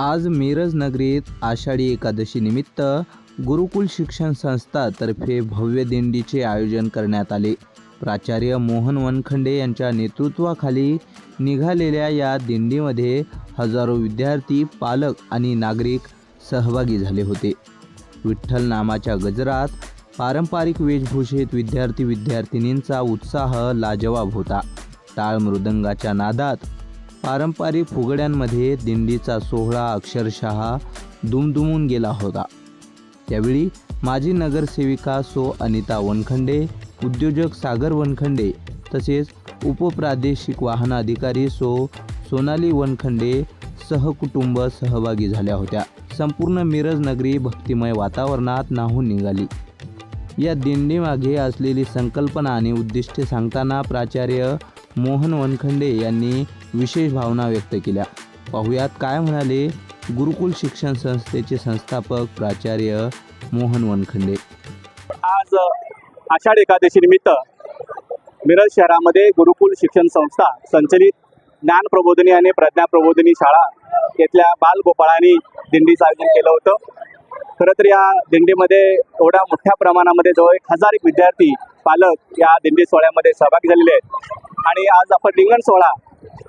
आज मिरज नगरीत आषाढी एकादशीनिमित्त गुरुकुल शिक्षण संस्थातर्फे भव्य दिंडीचे आयोजन करण्यात आले. प्राचार्य मोहन वनखंडे यांच्या नेतृत्वाखाली निघालेल्या या दिंडीमध्ये हजारो विद्यार्थी पालक आणि नागरिक सहभागी झाले होते. विठ्ठल नामाच्या गजरात पारंपरिक वेशभूषेत विद्यार्थी विद्यार्थिनींचा उत्साह लाजवाब होता. टाळ मृदंगाच्या नादात पारंपरिक फुगड्यांमध्ये दिंडीचा सोहळा अक्षरशः दुमदुमून गेला होता. त्यावेळी माजी नगरसेविका सो अनिता वनखंडे उद्योजक सागर वनखंडे तसेच उपप्रादेशिक वाहन अधिकारी सो सोनाली वनखंडे सहकुटुंब सहभागी झाल्या होत्या. संपूर्ण मिरज नगरी भक्तिमय वातावरणात नाहून निघाली. या दिंडीमागे असलेली संकल्पना आणि उद्दिष्टे सांगताना प्राचार्य मोहन वनखंडे यांनी विशेष भावना व्यक्त केल्या. पाहुयात काय म्हणाले गुरुकुल शिक्षण संस्थेचे संस्थापक प्राचार्य मोहन वनखंडे. आज आषाढ एकादशी निमित्त मिरज शहरामध्ये गुरुकुल शिक्षण संस्था संचलित ज्ञान प्रबोधनी आणि प्रज्ञा प्रबोधनी शाळा येथल्या बालगोपाळांनी दिंडीचं आयोजन केलं होतं. खरं तर या दिंडीमध्ये एवढ्या मोठ्या प्रमाणामध्ये जवळ एक हजार एक विद्यार्थी पालक या दिंडी सोहळ्यामध्ये सहभागी झालेले आहेत. आणि आज आपण रिंगण सोहळा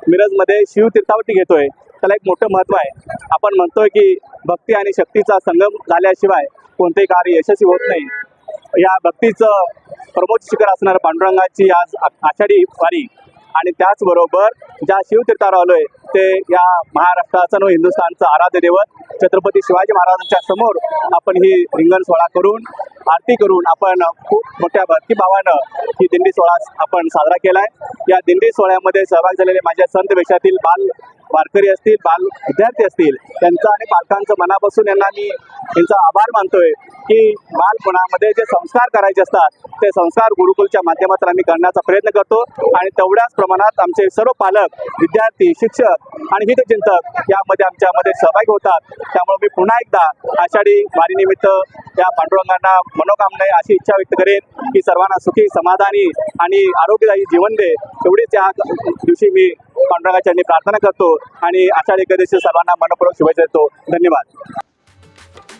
मिरजमध्ये शिवतीर्थावटी घेतोय. त्याला एक मोठं महत्त्व आहे. आपण म्हणतोय की भक्ती आणि शक्तीचा संगम झाल्याशिवाय कोणतेही कार्य यशस्वी होत नाही. या भक्तीचं प्रमोद शिखर असणाऱ्या पांडुरंगाची आज आषाढी वारी आणि त्याचबरोबर ज्या शिवतीर्थावर आलोय ते या महाराष्ट्राचं व हिंदुस्थानचं आराध्य दैवत छत्रपती शिवाजी महाराजांच्या समोर आपण ही रिंगण सोहळा करून आरती करून आपण खूप मोठ्या भक्तिभावानं ही दिंडी सोहळा आपण साजरा केला आहे या दिंडी सोहळ्यामध्ये सहभाग झालेले माझ्या संत वेशातील बाल वारकरी असतील बाल विद्यार्थी असतील त्यांचं आणि पालकांचं मनापासून यांना मी यांचा आभार मानतोय की बालपणामध्ये जे संस्कार करायचे असतात ते संस्कार गुरुकुलच्या माध्यमातून आम्ही करण्याचा प्रयत्न करतो आणि तेवढ्याच प्रमाणात आमचे सर्व पालक विद्यार्थी शिक्षक आणि हितचिंतक यामध्ये आमच्यामध्ये सहभागी होतात. त्यामुळे मी पुन्हा एकदा आषाढी वारीनिमित्त त्या पांडुरंगांना मनोकामने अशी इच्छा व्यक्त करेन की सर्वांना सुखी समाधानी आणि आरोग्यदायी जीवन दे. एवढीच या दिवशी मी पांडुरंगाच्या प्रार्थना करतो आणि आषाढी एकादशी सर्वांना मनपूर्वक शुभेच्छा देतो. धन्यवाद.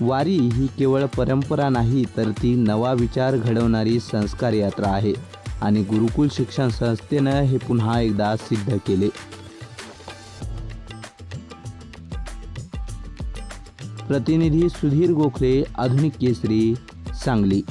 वारी ही केवळ परंपरा नाही तर ती नवा विचार घडवणारी संस्कार यात्रा आहे आणि गुरुकुल शिक्षण संस्थेनं हे पुन्हा एकदा सिद्ध केले. प्रतिनिधी सुधीर गोखले आधुनिक केसरी सांगली.